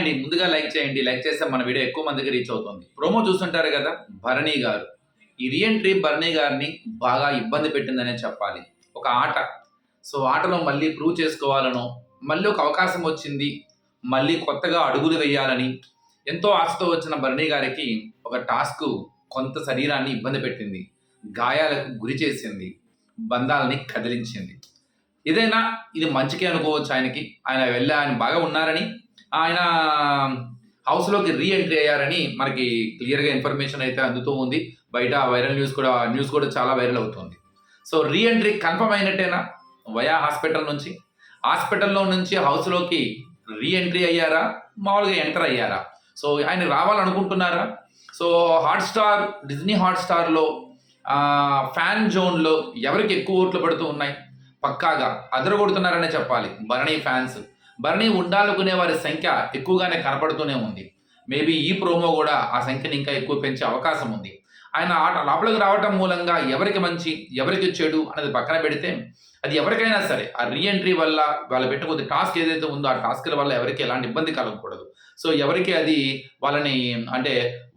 అండి ముందుగా లైక్ చేయండి. లైక్ చేస్తే మన వీడియో ఎక్కువ మందికి రీచ్ అవుతుంది. ప్రోమో చూస్తుంటారు కదా భరణి గారు. ఈ రీఎంట్రీ భరణి గారిని బాగా ఇబ్బంది పెట్టిందనే చెప్పాలి. ఒక ఆట. సో ఆటలో మళ్ళీ ప్రూవ్ చేసుకోవాలనో మళ్ళీ ఒక అవకాశం వచ్చింది మళ్ళీ కొత్తగా అడుగులు వేయాలని ఎంతో ఆశతో వచ్చిన భరణి గారికి ఒక టాస్క్ కొంత శరీరాన్ని ఇబ్బంది పెట్టింది. గాయాలకు గురి చేసింది. బంధాలని కదిలించింది. ఏదైనా ఇది మంచికే అనుకోవచ్చు ఆయనకి. ఆయన వెళ్ళి ఆయన బాగా ఉన్నారని ఆయన హౌస్లోకి రీ ఎంట్రీ అయ్యారని మనకి క్లియర్గా ఇన్ఫర్మేషన్ అయితే అందుతూ ఉంది. బయట వైరల్ న్యూస్ కూడా న్యూస్ కూడా చాలా వైరల్ అవుతుంది. సో రీ ఎంట్రీ కన్ఫర్మ్ అయినట్టేనా? వయా హాస్పిటల్ నుంచి. హాస్పిటల్లో నుంచి హౌస్లోకి రీ ఎంట్రీ అయ్యారా? మామూలుగా ఎంటర్ అయ్యారా? సో ఆయన రావాలనుకుంటున్నారా? సో హాట్స్టార్ డిజ్నీ హాట్స్టార్లో ఫ్యాన్ జోన్లో ఎవరికి ఎక్కువ ఓట్లు పడుతూ ఉన్నాయి? పక్కాగా అదరగొడుతున్నారనే చెప్పాలి. భరణి ఫ్యాన్స్. భరణి ఉండాలనుకునే వారి సంఖ్య ఎక్కువగానే కనపడుతూనే ఉంది. మేబీ ఈ ప్రోమో కూడా ఆ సంఖ్యను ఇంకా ఎక్కువ పెంచే అవకాశం ఉంది. ఆయన ఆట లోపలికి రావటం మూలంగా ఎవరికి మంచి ఎవరికి చెడు అనేది పక్కన పెడితే అది ఎవరికైనా సరే ఆ రీఎంట్రీ వల్ల వాళ్ళు పెట్టుకున్న టాస్క్ ఏదైతే ఉందో ఆ టాస్క్ల వల్ల ఎవరికి ఎలాంటి ఇబ్బంది కలగకూడదు. సో ఎవరికి అది వాళ్ళని అంటే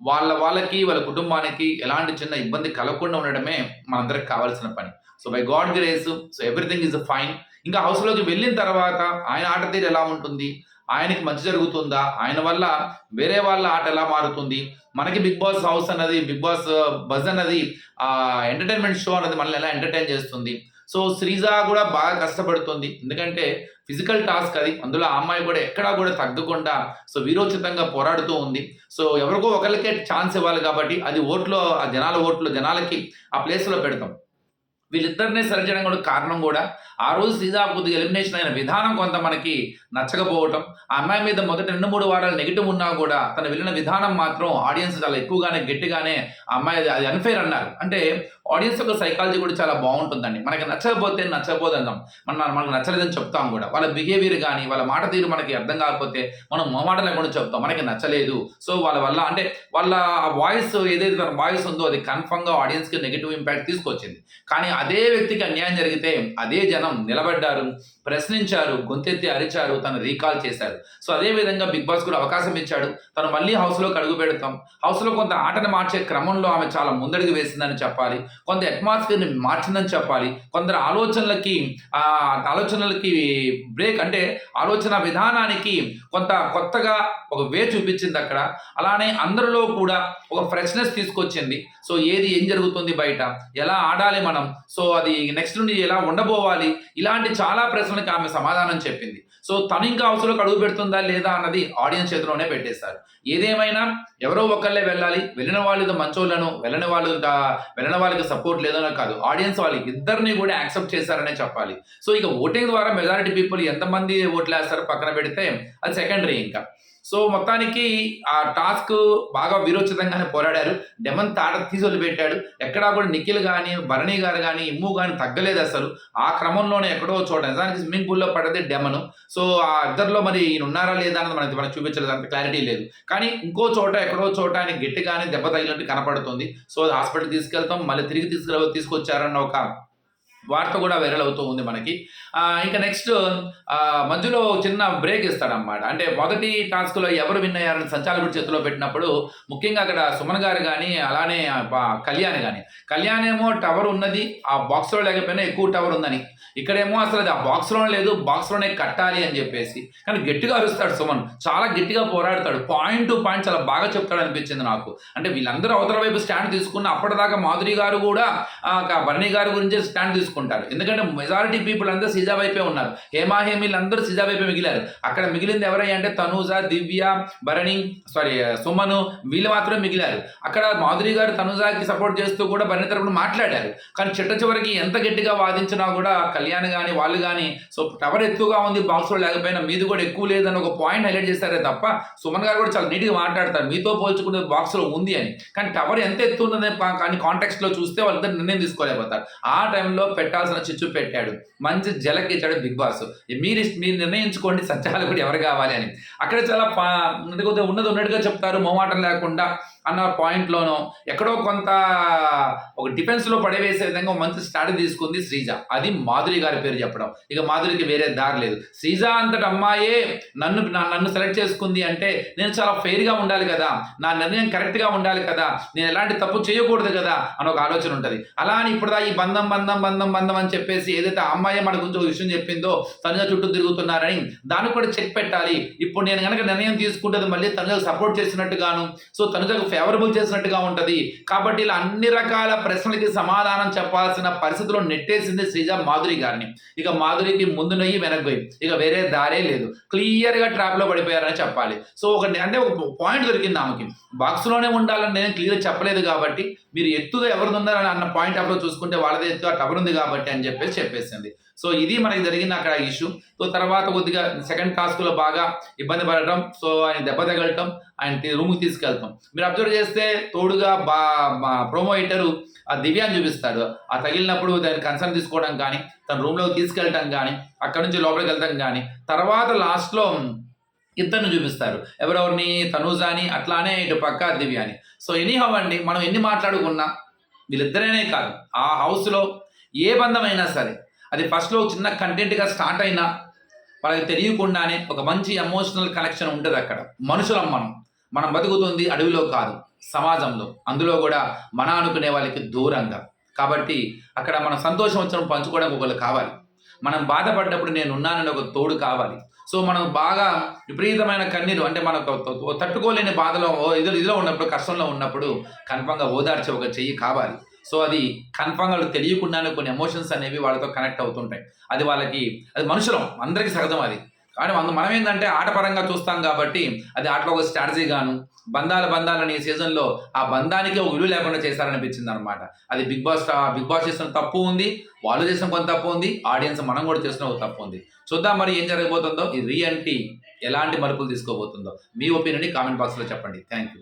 వాళ్ళ వాళ్ళకి వాళ్ళ కుటుంబానికి ఎలాంటి చిన్న ఇబ్బంది కలగకుండా ఉండడమే మనందరికి కావాల్సిన పని. So by God grace so everything is fine ఇంకా హౌస్లోకి వెళ్ళిన తర్వాత ఆయన ఆట తీరు ఎలా ఉంటుంది? ఆయనకి మంచి జరుగుతుందా? ఆయన వల్ల వేరే వాళ్ళ ఆట ఎలా మారుతుంది? మనకి బిగ్ బాస్ హౌస్ అన్నది బిగ్ బాస్ బజ్ అన్నది ఆ ఎంటర్టైన్మెంట్ షో అన్నది మనల్ని ఎలా ఎంటర్టైన్ చేస్తుంది? సో శ్రీజ కూడా బాగా కష్టపడుతుంది. ఎందుకంటే ఫిజికల్ టాస్క్ అది. అందులో ఆ అమ్మాయి కూడా ఎక్కడా కూడా తగ్గకుండా సో వీరోచితంగా పోరాడుతూ ఉంది. సో ఎవరికో ఒకరికే ఛాన్స్ ఇవ్వాలి కాబట్టి అది ఓట్లో ఆ జనాల ఓట్లు జనాలకి ఆ ప్లేస్లో పెడతాం. వీళ్ళిద్దరినే సరిచడం కూడా కారణం కూడా ఆ రోజు సీజా కొద్దిగా ఎలిమినేషన్ అయిన విధానం కొంత మనకి నచ్చకపోవటం. ఆ అమ్మాయి మీద మొదటి రెండు మూడు వారాలు నెగిటివ్ ఉన్నా కూడా తను వెళ్ళిన విధానం మాత్రం ఆడియన్స్ చాలా ఎక్కువగానే గట్టిగానే అమ్మాయి అది- అది అన్ఫేర్ అన్నారు. అంటే ఆడియన్స్ యొక్క సైకాలజీ కూడా చాలా బాగుంటుందండి. మనకి నచ్చకపోతే నచ్చకపోతే అందాం మన మనకు నచ్చలేదని చెప్తాం కూడా. వాళ్ళ బిహేవియర్ కానీ వాళ్ళ మాట తీరు మనకి అర్థం కాకపోతే మనం మొమాట లేకుండా చెప్తాం. మనకి నచ్చలేదు. సో వాళ్ళ వల్ల అంటే వాళ్ళ వాయిస్ ఏదైతే తన వాయిస్ ఉందో అది కన్ఫర్మ్గా ఆడియన్స్కి నెగిటివ్ ఇంపాక్ట్ తీసుకొచ్చింది. కానీ అదే వ్యక్తికి అన్యాయం జరిగితే అదే జనం నిలబడ్డారు ప్రశ్నించారు గొంతెత్తి అరిచారు తను రీకాల్ చేశారు. సో అదే విధంగా బిగ్ బాస్ కూడా అవకాశం ఇచ్చాడు. తను మళ్ళీ హౌస్లోకి అడుగు పెడతాం. హౌస్లో కొంత ఆటను మార్చే క్రమంలో ఆమె చాలా ముందడుగు వేసిందని చెప్పాలి. కొంత అట్మాస్ఫియర్ని మార్చిందని చెప్పాలి. కొందరు ఆలోచనలకి ఆలోచనలకి బ్రేక్ అంటే ఆలోచన విధానానికి కొంత కొత్తగా ఒక వే చూపించింది అక్కడ. అలానే అందరిలో కూడా ఒక ఫ్రెష్నెస్ తీసుకొచ్చింది. సో ఏది ఏం జరుగుతుంది బయట? ఎలా ఆడాలి మనం? సో అది నెక్స్ట్ నుండి ఎలా ఉండబోవాలి? ఇలాంటి చాలా ప్రశ్నలకు ఆమె సమాధానం చెప్పింది. సో తను ఇంకా అవసరం అడుగు పెడుతుందా లేదా అన్నది ఆడియన్స్ చేతిలోనే పెట్టేశారు ఏదేమైనా ఎవరో ఒకళ్ళే వెళ్ళాలి వెళ్ళిన వాళ్ళు మంచోళ్ళను వెళ్ళని వాళ్ళు వెళ్ళిన వాళ్ళకి సపోర్ట్ లేదనో కాదు ఆడియన్స్ వాళ్ళు ఇద్దరిని కూడా యాక్సెప్ట్ చేశారనే చెప్పాలి. సో ఇక ఓటింగ్ ద్వారా మెజారిటీ పీపుల్ ఎంతమంది ఓట్లు వేస్తారో పక్కన పెడితే అది సెకండరీ ఇంకా. సో మొత్తానికి ఆ టాస్క్ బాగా వీరోచితంగానే పోరాడారు. డెమన్ తాట తీసి పెట్టాడు. ఎక్కడా కూడా నిఖిల్ కానీ భరణి గారు కానీ ఇమ్ము కానీ తగ్గలేదు అసలు. ఆ క్రమంలోనే ఎక్కడో చోట నిజానికి స్విమ్మింగ్ పూల్లో పడదే డెమను. సో ఆ ఇద్దరిలో మరి ఈయన ఉన్నారా లేదా అన్నది మనకి మనం చూపించలేదు. అంత క్లారిటీ లేదు. కానీ ఇంకో చోట ఎక్కడో చోట ఆయన గట్టిగానే దెబ్బ తగిలినట్టు కనపడుతుంది. సో హాస్పిటల్ తీసుకెళ్తాం. మళ్ళీ తిరిగి తీసుకు తీసుకొచ్చారన్న ఒక వార్త కూడా వైరల్ అవుతూ ఉంది మనకి. ఇంకా నెక్స్ట్ మధ్యలో చిన్న బ్రేక్ ఇస్తాడన్నమాట. అంటే మొదటి టాస్క్లో ఎవరు విన్ అయ్యారని సంచాలకుడి చేతిలో పెట్టినప్పుడు ముఖ్యంగా అక్కడ సుమన్ గారు కానీ అలానే కళ్యాణ్ కానీ కళ్యాణ్ ఏమో టవర్ ఉన్నది ఆ బాక్స్లో లేకపోయినా ఎక్కువ టవర్ ఉందని. ఇక్కడేమో అసలు అది ఆ బాక్స్లోనే లేదు బాక్స్లోనే కట్టాలి అని చెప్పేసి. కానీ గట్టిగా అరుస్తాడు సుమన్. చాలా గట్టిగా పోరాడతాడు. పాయింట్ టు పాయింట్ చాలా బాగా చెప్తాడు అనిపించింది నాకు. అంటే వీళ్ళందరూ అవతల వైపు స్టాండ్ తీసుకున్న అప్పటిదాకా మాధురి గారు కూడా ఆ, బర్ణి గారి గురించే స్టాండ్ తీసుకుంటారు. ఎందుకంటే మెజారిటీ పీపుల్ అందరూ సిజా వైపే ఉన్నారు. హేమా హేమీలు అందరూ సిజా వైపే మిగిలారు. అక్కడ మిగిలింది ఎవరయ్యా అంటే తనూజ దివ్య భరణి సారీ సుమను వీళ్ళు మాత్రమే మిగిలారు. అక్కడ మాధురి గారు తనుజాకి సపోర్ట్ చేస్తూ కూడా భరణి తరపున మాట్లాడారు. కానీ చిట్ట చివరికి ఎంత గట్టిగా వాదించినా కూడా కళ్యాణ్ కానీ వాళ్ళు కానీ సో టవర్ ఎక్కువగా ఉంది బాక్స్లో లేకపోయినా మీది కూడా ఎక్కువ లేదని ఒక పాయింట్ హైలైట్ చేస్తారే తప్ప సుమన్ గారు కూడా చాలా నీట్గా మాట్లాడతారు. మీతో పోల్చుకుంటే బాక్స్లో ఉంది అని. కానీ టవర్ ఎంత ఎత్తు ఉన్నది కానీ కాంటెక్స్ట్లో చూస్తే వాళ్ళిద్దరు నిర్ణయం తీసుకోలేకపోతారు. ఆ టైంలో పెట్టాల్సిన చిచ్చు పెట్టాడు. మంచి జలకిచ్చాడు బిగ్ బాస్. మీరు మీరు నిర్ణయించుకోండి సంచాలకుడు ఎవరు కావాలి అని. అక్కడ చాలా కొద్దిగా ఉన్నది ఉన్నట్టుగా చెప్తారు మొహమాటం లేకుండా అన్న పాయింట్లోనో ఎక్కడో కొంత ఒక డిఫెన్స్లో పడవేసే విధంగా మంచి స్టార్ట్ తీసుకుంది శ్రీజ. అది మాధురి మాధురి గారి పేరు చెప్పడం. ఇక మాధురికి వేరే దారి లేదు. శ్రీజ అంతటి అమ్మాయే నన్ను నా- నన్ను సెలెక్ట్ చేసుకుంది అంటే నేను చాలా ఫెయిర్గా ఉండాలి కదా. నా నిర్ణయం కరెక్ట్గా ఉండాలి కదా. నేను ఎలాంటి తప్పు చేయకూడదు కదా అని ఒక ఆలోచన ఉంటుంది. అలా అని ఇప్పుడు ఈ బంధం బంధం బంధం బంధం అని చెప్పేసి ఏదైతే ఆ అమ్మాయి మన గురించి ఒక విషయం చెప్పిందో తనుజ చుట్టూ తిరుగుతున్నారని దానికి కూడా చెక్ పెట్టాలి. ఇప్పుడు నేను కనుక నిర్ణయం తీసుకుంటే మళ్ళీ తనుజకు సపోర్ట్ చేసినట్టుగాను సో తనుజకు ఫేవరబుల్ చేసినట్టుగా ఉంటుంది. కాబట్టి ఇలా అన్ని రకాల ప్రశ్నలకి సమాధానం చెప్పాల్సిన పరిస్థితిలో నెట్టేసింది శ్రీజ మాధురి గారిని ఇక మాధురికి ముందు నొయ్యి వెనక్కి ఇక వేరే దారే లేదు. క్లియర్గా ట్రాప్లో పడిపోయారని చెప్పాలి. సో ఒక అంటే ఒక పాయింట్ దొరికింది ఆమెకి. బాక్స్లోనే ఉండాలని నేను క్లియర్ చెప్పలేదు కాబట్టి మీరు ఎత్తుగా ఎవరిది ఉన్నారని అన్న పాయింట్ అప్పుడు చూసుకుంటే వాళ్ళదే ఎత్తుగా టవర్ ఉంది కాబట్టి అని చెప్పేసి చెప్పేసింది. సో ఇది మనకి జరిగిన అక్కడ ఇష్యూ. సో తర్వాత కొద్దిగా సెకండ్ టాస్క్లో బాగా ఇబ్బంది పడటం సో ఆయన దెబ్బ తగలటం ఆయన రూమ్కి తీసుకెళ్తాం. మీరు అబ్జర్వ్ చేస్తే తోడుగా బా ప్రోమో ఎడిటర్ ఆ దివ్యాన్ని చూపిస్తాడు. ఆ తగిలినప్పుడు దాని కన్సర్న్ తీసుకోవడం కానీ తన రూమ్లోకి తీసుకెళ్ళటం కానీ అక్కడ నుంచి లోపలికి వెళ్తాం కానీ తర్వాత లాస్ట్లో ఇద్దరిని చూపిస్తారు ఎవరెవరిని? తనూజాని అట్లానే ఇటు పక్క దివ్యాని. సో ఎనీహౌ అండి మనం ఎన్ని మాట్లాడుకున్నా వీళ్ళిద్దరేనే కాదు. ఆ హౌస్లో ఏ బంధమైనా సరే అది ఫస్ట్లో చిన్న కంటెంట్గా స్టార్ట్ అయినా వాళ్ళకి తెలియకుండానే ఒక మంచి ఎమోషనల్ కనెక్షన్ ఉంటుంది అక్కడ. మనుషులం మనం. మనం బతుకుతుంది అడవిలో కాదు సమాజంలో. అందులో కూడా మన అనుకునే వాళ్ళకి దూరంగా. కాబట్టి అక్కడ మనం సంతోషం వచ్చినప్పుడు పంచుకోవడానికి ఒకళ్ళు కావాలి. మనం బాధపడ్డప్పుడు నేను ఉన్నానని ఒక తోడు కావాలి. సో మనం బాగా విపరీతమైన కన్నీరు అంటే మనకు తట్టుకోలేని బాధలో ఇదిలో ఉన్నప్పుడు కష్టంలో ఉన్నప్పుడు కన్ఫంగా ఓదార్చే ఒక చెయ్యి కావాలి. సో అది కన్ఫామ్గా వాళ్ళు తెలియకుండానే కొన్ని ఎమోషన్స్ అనేవి వాళ్ళతో కనెక్ట్ అవుతుంటాయి. అది వాళ్ళకి అది మనుషులం అందరికీ సహజం అది. కానీ మనం ఏంటంటే ఆటపరంగా చూస్తాం కాబట్టి అది ఆటలో ఒక స్ట్రాటజీ గాను బంధాల బంధాలని సీజన్లో ఆ బంధానికి ఒక విలువ లేకుండా చేశారనిపించింది అనమాట అది బిగ్ బాస్ బిగ్ బాస్ చేసిన తప్పు ఉంది వాళ్ళు చేసిన కొంత తప్పు ఉంది ఆడియన్స్ మనం కూడా చేసిన ఒక తప్పు ఉంది. చూద్దాం మరి ఏం జరగబోతుందో ఈ రియంటీ ఎలాంటి మలుపులు తీసుకోబోతుందో. మీ ఒపీనియన్ కామెంట్ బాక్స్లో చెప్పండి. Thank you